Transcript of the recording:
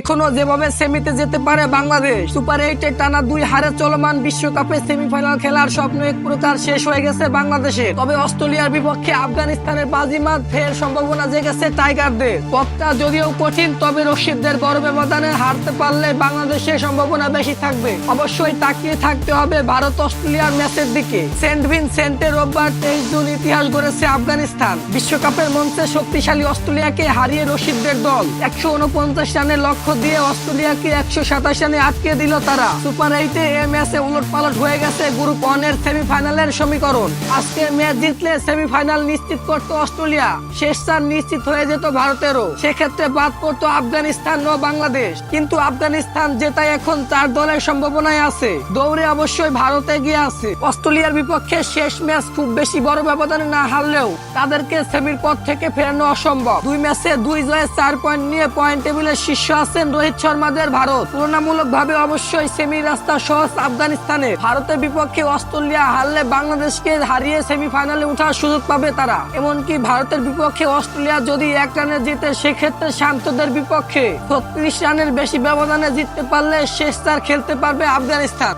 এখনও যেভাবে সেমিতে যেতে পারে বাংলাদেশ, সুপার এইটে টানা দুই হারে চলমান বিশ্বকাপে সেমিফাইনাল খেলার স্বপ্ন এক প্রকার শেষ হয়ে গেছে বাংলাদেশে। তবে অস্ট্রেলিয়ার বিপক্ষে আফগানিস্তানের বাজিমাত ফের সম্ভাবনা জেগেছে টাইগারদের। পথটা যদিও কঠিন, তবে রশিদদের বড় ব্যবধানে হারতে পারলে বাংলাদেশের সম্ভাবনা বেশি থাকবে। অবশ্যই তাকিয়ে থাকতে হবে ভারত অস্ট্রেলিয়ার ম্যাচের দিকে। সেন্ট ভিনসেন্টে রোববার তেইশ জুন ইতিহাস গড়েছে আফগানিস্তান। বিশ্বকাপের মঞ্চে শক্তিশালী অস্ট্রেলিয়াকে হারিয়ে রশিদদের দল। একশো উনপঞ্চাশ রানের লক্ষ্য দিয়ে অস্ট্রেলিয়াকে একশো সাতাশ রানে আটকে দিল তারা। সুপার এইটে এ ম্যাচে উলট পালট হয়ে গেছে গ্রুপ ওয়ানের সেমিফাইনালের সমীকরণ। আজকে ম্যাচ জিতলে সেমিফাইনাল নিশ্চিত করত অস্ট্রেলিয়া। শেষ চার নিশ্চিত হয়ে যেত ভারতেরও। সেক্ষেত্রে বাদ পড়তো আফগানিস্তান ও বাংলাদেশ। কিন্তু আফগানিস্তান জেতায় এখন চার দলের সম্ভাবনায় আছে। দৌড়ে অবশ্যই ভারত এগিয়ে আছে। অস্ট্রেলিয়ার বিপক্ষে শেষ ম্যাচ খুব বেশি বড় ব্যবধানে না হারলেও তাদেরকে সেমির পথ থেকে ফেরানো অসম্ভব। দুই ম্যাচে দুই জয়ে চার পয়েন্ট নিয়ে পয়েন্ট টেবিলের শীর্ষ আছেন রোহিত শর্মাদের ভারত। তুলনামূলক ভাবে অবশ্যই সেমি রাস্তা সহজ আফগানিস্তানে। ভারতের বিপক্ষে অস্ট্রেলিয়া হারলে বাংলাদেশকে হারিয়ে সেমিফাইনালে ওঠার সুযোগ পাবে তারা। এমনকি ভারতের বিপক্ষে অস্ট্রেলিয়া যদি এক রানে জিতে, সেক্ষেত্রে শান্তদের বিপক্ষে ছত্রিশ রানের বেশি ব্যবধানে জিততে পারলে শেষ তার খেলতে পারবে আফগানিস্তান।